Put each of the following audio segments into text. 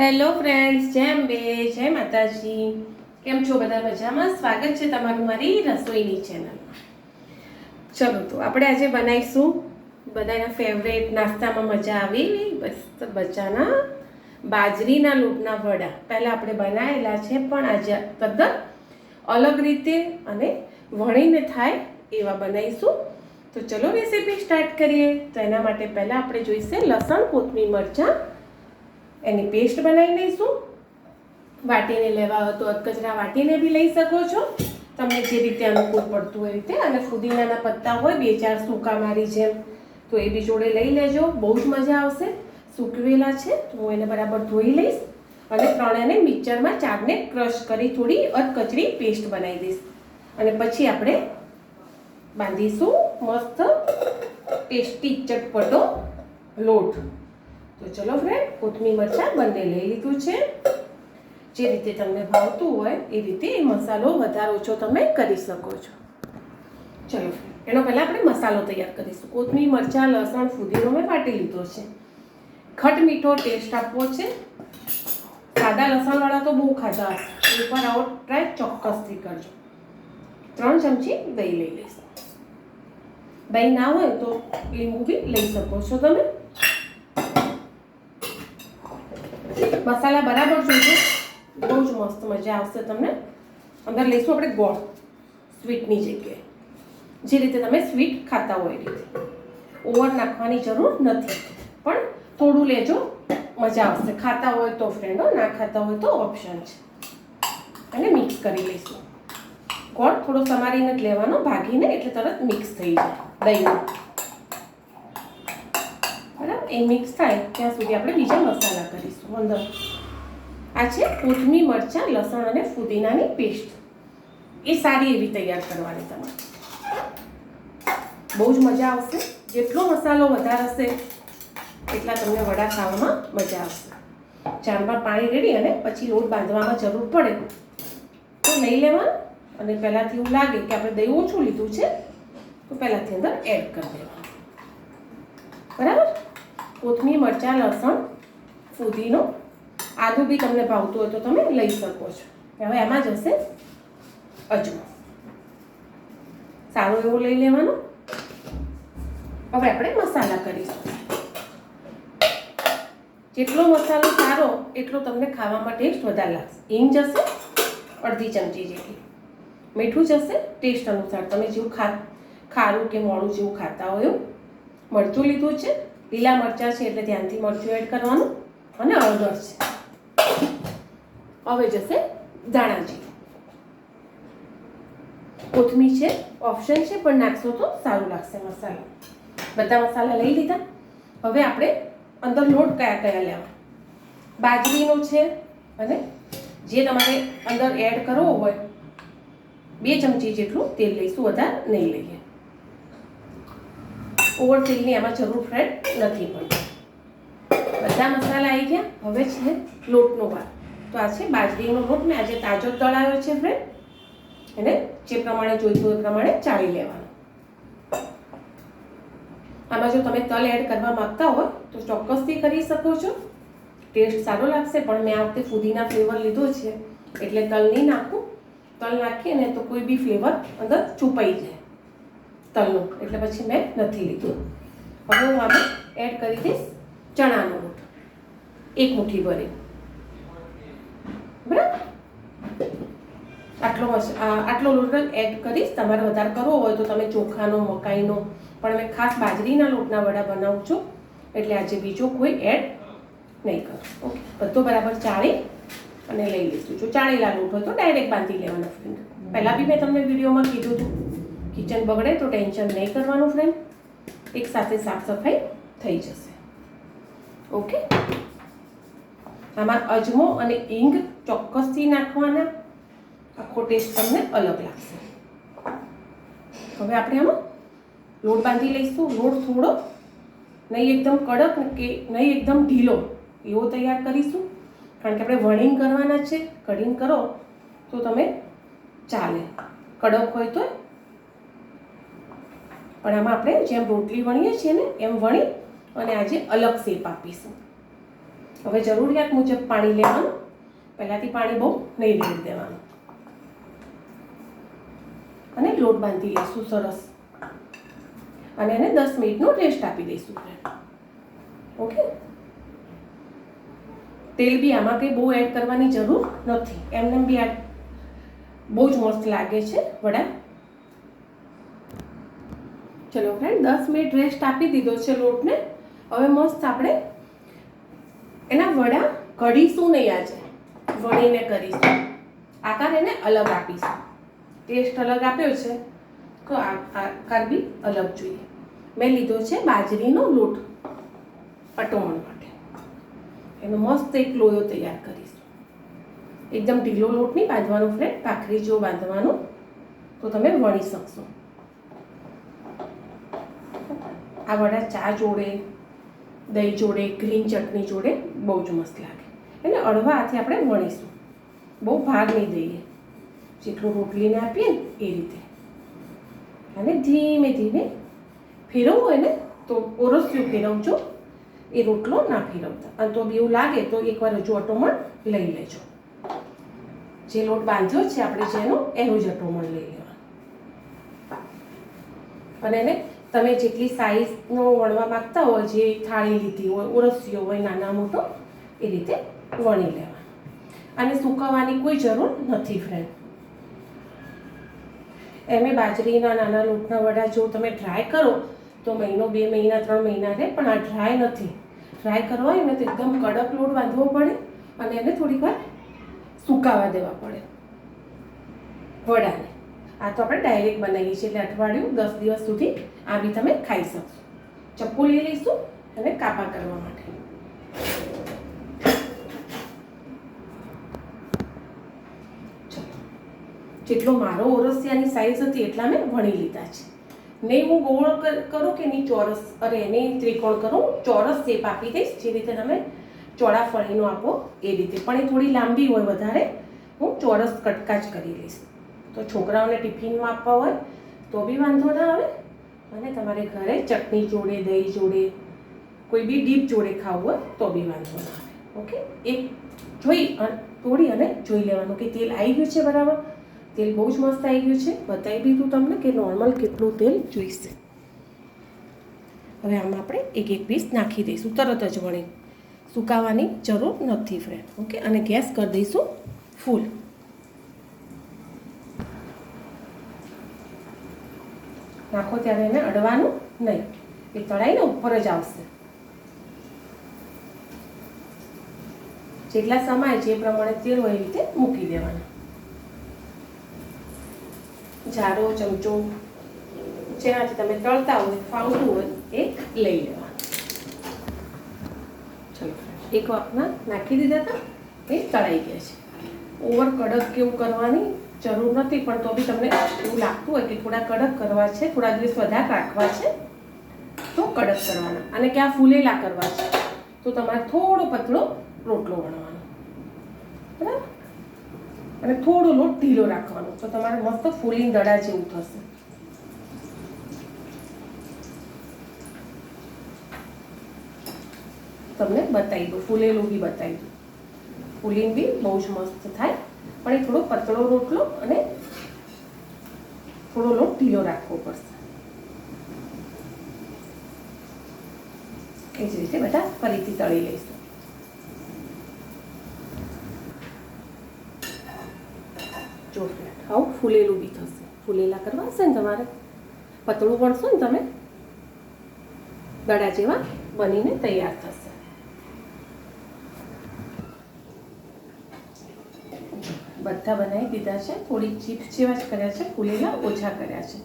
Hello friends જેમ બે જય માતાજી. કેમ છો બધા મજામાં? સ્વાગત છે તમારું મારી રસોઈની ચેનલમાં ચલો તો આપણે આજે બનાવીશું. બધાના ફેવરેટ નાસ્તામાં મજા આવી. બસ બચ્ચાના બાજરીના લોટના વડા. પહેલાં આપણે બનાવેલા છે, પણ આજે તદ્દન અલગ રીતે અને વણીને થાય એવા બનાવીશું. તો ચલો રેસીપી સ્ટાર્ટ કરીએ. તો એના માટે પહેલાં આપણે જોઈશે લસણ, કોથમીર મરચાં એની પેસ્ટ બનાવી લઈશું. વાટીને લેવા હોય તો અધકચરા વાટીને બી લઈ શકો છો. તમને જે રીતે અનુકૂળ પડતું એ રીતે. અને ફુદીનાના પત્તા હોય, બે ચાર સૂકા મારી જેમ. તો એ બી જોડે લઈ લેજો. બહુ જ મજા આવશે. સૂકવેલા છે. તો હું એને બરાબર ધોઈ લઈશ. અને ત્રણેને મિક્સરમાં ચારને ક્રશ કરી થોડી અધકચરી પેસ્ટ બનાવી દઈશ. અને પછી આપણે બાંધીશું મસ્ત, ટેસ્ટી ચટપટો લોટ. તો ચલો ફ્રેન્ડ કોથમી મરચાં બંને લઈ લીધું છે. જે રીતે તમને ભાવતું હોય એ રીતે એ મસાલો વધારે ઓછો તમે કરી શકો છો. ચલો એનો પહેલાં આપણે મસાલો તૈયાર કરીશું. કોથમી મરચાં, લસણ, ફુદીનો મેં વાટી લીધો છે. ખટ મીઠો ટેસ્ટ આપવો છે. સાદા લસણવાળા તો બહુ ખાધા હશે. એકવાર આવો ટ્રાય ચોક્કસથી કરજો. ત્રણ ચમચી દહીં લઈ લઈશું. દહીં ના હોય તો લીંબુ બી લઈ શકો છો તમે. મસાલા બરાબર જોઈજો બહુ જ મસ્ત મજા આવશે તમને. અંદર લઈશું આપણે ગોળ, સ્વીટની જગ્યાએ. જે રીતે તમે સ્વીટ ખાતા હોય એ રીતે. ઓવર નાખવાની જરૂર નથી. પણ થોડું લેજો, મજા આવશે. ખાતા હોય તો ફ્રેન્ડો ના ખાતા હોય તો ઓપ્શન છે. અને મિક્સ કરી લઈશું. ગોળ થોડો સમારીને જ લેવાનો, ભાગીને એટલે તરત મિક્સ થઈ જાય. બરાબર એ મિક્સ થાય, ત્યાં સુધી આપણે બીજા મસાલા કરીશું. અંદર આ છે કોથમી મરચાં, લસણ અને ફુદીનાની પેસ્ટ. એ સારી એવી તૈયાર કરવાની તમારે. બહુ જ મજા આવશે. જેટલો મસાલો વધારે હશે, એટલા તમને વડા ખાવામાં મજા આવશે. ચારમાં પાણી રેડી અને પછી લોટ બાંધવામાં જરૂર પડે. તો લઈ લેવાનું, અને પહેલાંથી એવું લાગે કે આપણે દહીં ઓછું લીધું છે, તો પહેલાંથી અંદર એડ કરી દેવાનું. બરાબર? કોથમીર, મરચાં, લસણ, ફુદીનો આદુ બી તમને ભાવતું હોય તો તમે લઈ શકો છો. હવે એમાં જશે અજમો. સારો એવો લઈ લેવાનો. હવે આપણે મસાલા કરીશું. જેટલો મસાલો સારો, એટલો તમને ખાવામાં ટેસ્ટ વધારે લાગશે. હિંગ જશે અડધી ચમચી જેટલી. મીઠું જશે ટેસ્ટ અનુસાર. તમે જેવું ખા, ખારું કે મોડું જેવું ખાતા હોય એવું. મરચું લીધું છે. લીલા મરચાં છે એટલે ધ્યાનથી મરચું એડ કરવાનું અને હળદર છે. હવે જશે ધાણા જીરું કોથમીર છે, ઓપ્શન છે, પણ નાખશો તો સારું લાગશે મસાલા. બધા મસાલા લઈ લીધા. હવે આપણે અંદર લોટ કયા કયા લેવા બાજરીનો છે અને જે તમારે અંદર એડ કરવો હોય, બે ચમચી જેટલું તેલ લઈશું, વધારે નહીં લઈએ. ઓવર તેલની આમાં જરૂર ફ્રેડ નથી પડતી બધા મસાલા આવી ગયા, હવે છે લોટનો ભાગ તો આ છે બાજરીનો લોટ મેં આજે તાજો તળાવ્યો છે ફ્રેન્ડ એને જે પ્રમાણે જોઈતું એ પ્રમાણે ચાળી લેવાનો. આમાં જો તમે તલ એડ કરવા માંગતા હોય તો ચોક્કસથી કરી શકો છો. ટેસ્ટ સારો લાગશે, પણ મેં આ વખતે ફુદીના ફ્લેવર લીધો છે. એટલે તલ નહીં નાખું. તલ નાખીએ ને તો કોઈ બી ફ્લેવર અંદર છુપાઈ જાય. તલનું, એટલે પછી મેં નથી લીધું. હવે હું આમાં એડ કરી દઈશ ચણાનો લોટ. એક મુઠ્ઠી ભરી. બરાબર? આટલો આટલો લોટ એડ કરીશ. તમારે વધારે કરવો હોય તો તમે ચોખાનો, મકાઈનો, પણ મેં ખાસ બાજરીના લોટના વડા બનાવું છું. એટલે આજે બીજો કોઈ એડ નહીં કરો. ઓકે, બધો બરાબર ચાળી અને લઈ લઈશું. જો ચાળેલા લોટ હોય તો ડાયરેક્ટ બાંધી લેવાના ફ્રેન્ડ પહેલાં બી મેં તમને વિડીયોમાં કીધું હતું. કિચન બગડે તો ટેન્શન નહીં કરવાનું ફ્રેન્ડ એક સાથે સાફ સફાઈ થઈ જશે. ઓકે? આમાં અજમો અને ઇંગ ચોક્કસથી નાખવાના. આખો ટેસ્ટ તમને અલગ લાગશે. હવે આપણે આમાં લોટ બાંધી લઈશું. લોટ થોડો નહીં એકદમ કડક કે નહીં એકદમ ઢીલો એવો તૈયાર કરીશું. કારણ કે આપણે વણિંગ કરવાના છે. કડિંગ કરો તો તમે ચાલે. કડક હોય તો પણ આમાં આપણે જેમ રોટલી વણીએ છીએ ને, એમ વણી અને આજે અલગ શેપ આપીશું. હવે જરૂરિયાત મુજબ પાણી લેવાનું. પહેલાંથી પાણી બહુ નહીં રેડી દેવાનું. અને લોટ બાંધી લઈશું સરસ. અને એને દસ મિનિટનો રેસ્ટ આપી દઈશું ઓકે તેલ બી આમાં કંઈ બહુ એડ કરવાની જરૂર નથી. એમને બી આ બહુ જ મસ્ત લાગે છે વડા. ચલો ફ્રેન્ડ દસ મિનિટ રેસ્ટ આપી દીધો છે લોટને. હવે મસ્ત આપણે એના વડા કઢીશું નહીં આજે. વળીને કરીશું. આકાર એને અલગ આપીશું. ટેસ્ટ અલગ આપ્યો છે. તો આકાર બી અલગ જોઈએ. મેં લીધો છે બાજરીનો લોટ પટોમણ માટે. એનો મસ્ત એક લોયો તૈયાર કરીશું. એકદમ ઢીલો લોટ નહીં બાંધવાનો ફ્રેન્ડ ભાખરી જો બાંધવાનો. તો તમે વણી શકશો. આ વડા ચા જોડે, દહીં જોડે, ગ્રીન ચટણી જોડે બહુ જ મસ્ત લાગે. એટલે અડવા હાથે આપણે વણીશું. બહુ ભાગ નહીં દઈએ. જેટલું રોટલીને આપીએ ને એ રીતે. અને ધીમે ધીમે ફેરવવું હોય ને તો ઓરસ્યું ફેરવજો. એ રોટલો ના ફેરવતા. અને તો બી એવું લાગે તો એકવાર હજુ અટોમણ લઈ લેજો. જે લોટ બાંધ્યો છે આપણે જેનો, એનું જ અટોમણ લઈ લેવાનું. અને એને તમે જેટલી સાઈઝનો વણવા માગતા હોય, જે થાળી લીધી હોય ઓરસ્યો હોય, નાના મોટો, એ રીતે વણી લેવા. અને સૂકવવાની કોઈ જરૂર નથી ફ્રેન્ડ એમે બાજરીના નાના લોટના વડા જો તમે ટ્રાય કરો, તો મહિનો, બે મહિના, ત્રણ મહિના રહે, પણ આ ડ્રાય નથી. ડ્રાય કરવા હોય ને તો એકદમ કડક લોટ બાંધવો પડે અને એને થોડીક વાર સુકાવા દેવા પડે. વડાને. આ તો આપણે ડાયરેક્ટ બનાવીએ છીએ. એટલે અઠવાડિયું દસ દિવસ સુધી આ બી તમે ખાઈ શકશો. ચપ્પુ લઈ લઈશું અને કાપા કરવા માટે. જેટલો મારો ઓરસિયાની સાઈઝ હતી એટલા મેં વણી લીધા છે. નહીં હું ગોળ કરું કે નહીં ચોરસ? અરે, એને ત્રિકોણ કરું. ચોરસ શેપ આપી દઈશ. જે રીતે તમે ચોળા ફળીનો આપો એ રીતે. પણ એ થોડી લાંબી હોય વધારે. હું ચોરસ કટકા જ કરી લઈશ. તો છોકરાઓને ટિફિનમાં આપવા હોય, તો બી વાંધો ના આવે. અને તમારે ઘરે ચટણી જોડે, દહીં જોડે, કોઈ બી ડીપ જોડે ખાવું હોય, તો બી વાંધો ના આવે. ઓકે? એક જોઈ તોડી અને જોઈ લેવાનું કે તેલ આવી ગયું છે બરાબર? તેલ બહુ જ મસ્ત આવી ગયું છે. બતાવી દીધું તમને કે નોર્મલ કેટલું તેલ જોઈશે. હવે આમાં આપણે એક એક પીસ નાખી દઈશું. તરત જ વણી. સુકાવાની જરૂર નથી ફ્રેન્ડ ઓકે? અને ગેસ કરી દઈશું ફૂલ નાખો ત્યારે એને અડવાનું નહીં. એ તળાઈને ઉપર જ આવશે. જેટલા સમય જે પ્રમાણે તેલ હોય એ રીતે મૂકી દેવાના. જારો ચમચો, જેનાથી તમે તળતા હોય, ફાવતું હોય એ લઈ લેવાનું. ચલો, એક વાપના નાખી દીધા હતા, એ તળાઈ ગયા છે. ઓવર કડક કેવું કરવાની? જરૂર નથી, પણ તો બી તમને એવું લાગતું હોય કે થોડા કડક કરવા છે, થોડા દિવસ વધારે રાખવા છે, તો કડક કરવાના. અને ક્યાં ફૂલેલા કરવા છે, તો તમારે થોડો પતળો રોટલો વણવાનો. બરાબર? અને થોડો લોટ ઢીલો રાખવાનો, તો તમારે મસ્ત ફૂલીને દડા જેવું થશે. તમને બતાવી દઉં, ફૂલેલું બી બતાવી દઉં. ફૂલિંગ બી બહુ જ મસ્ત થાય. પણ એ થોડો પતળો રોટલો અને થોડો લોટ ઢીલો રાખવો પડશે. એ જ રીતે બધા ફરીથી તળી લઈશું. જો, આવું ફૂલેલું બી થશે. ફૂલેલા કરવા હશે ને તમારે? પતળું પડશો ને તમે? દડા જેવા બનીને તૈયાર થશે. બધા બનાવી દીધા છે. થોડી ચીપ્સ જેવા જ કર્યા છે, ફૂલેલા ઓછા કર્યા છે.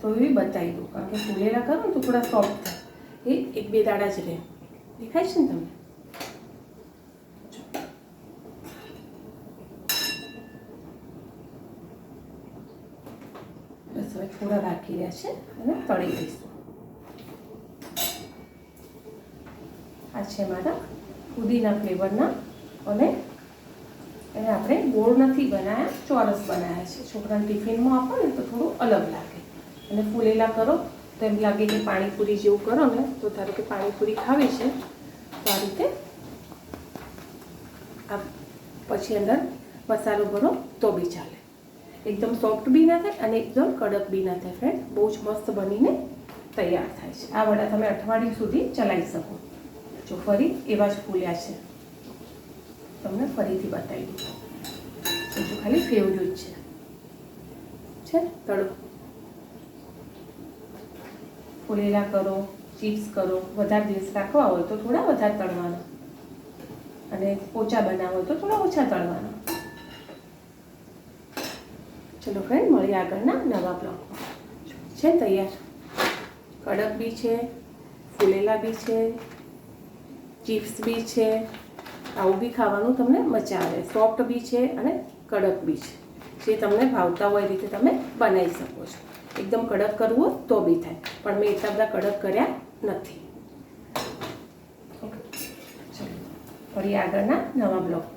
તો એ બતાવી દઉં, કારણ કે ફૂલેલા કરો તો થોડા સોફ્ટ થાય. એ એક બે દાડા જ રહે. દેખાય છે ને તમને? બસ હવે થોડા રાખી રહ્યા છે અને તળી દઈશું આ છે મારા પુદીના ફ્લેવરના અને એને આપણે ગોળ નથી બનાવ્યા ચોરસ બનાવ્યા છે. છોકરાને ટિફિનમાં આપો ને તો થોડું અલગ લાગે. અને ફૂલેલા કરો, તો એમ લાગે કે પાણીપુરી જેવું કરો ને, તો ધારો કે પાણીપુરી ખાવી છે, તો આ રીતે આ પછી અંદર મસાલો ભરો, તો બી ચાલે. એકદમ સોફ્ટ બી ના થાય અને એકદમ કડક બી ના થાય ફ્રેન્ડ બહુ જ મસ્ત બનીને તૈયાર થાય છે. આ વડા તમે અઠવાડિયું સુધી ચલાવી શકો. જો ફરી એવા જ ફૂલ્યા છે. તમને ફરીથી બતાવી દઉં જો ખાલી ફેવર્યું જ છે. તળો. ફૂલેલા કરો, ચિપ્સ કરો, વધારે દિવસ રાખવા હોય તો થોડા વધારે તળવાના. અને ઓછા બનાવો તો થોડા ઓછા તળવાના. ચલો ફ્રેન્ડ મળીએ આગળના નવા બ્લોગમાં. છે તૈયાર? કડક બી છે, ફૂલેલા બી છે, ચિપ્સ બી છે. આવું બી ખાવાનું તમને મજા આવે. સોફ્ટ બી છે અને કડક બી છે. જે તમને ભાવતા હોય એ રીતે તમે બનાવી શકો છો. એકદમ કડક કરવું તો બી થાય. પણ મેં એટલા બધા કડક કર્યા નથી. ફરી આગળના નવા બ્લોગ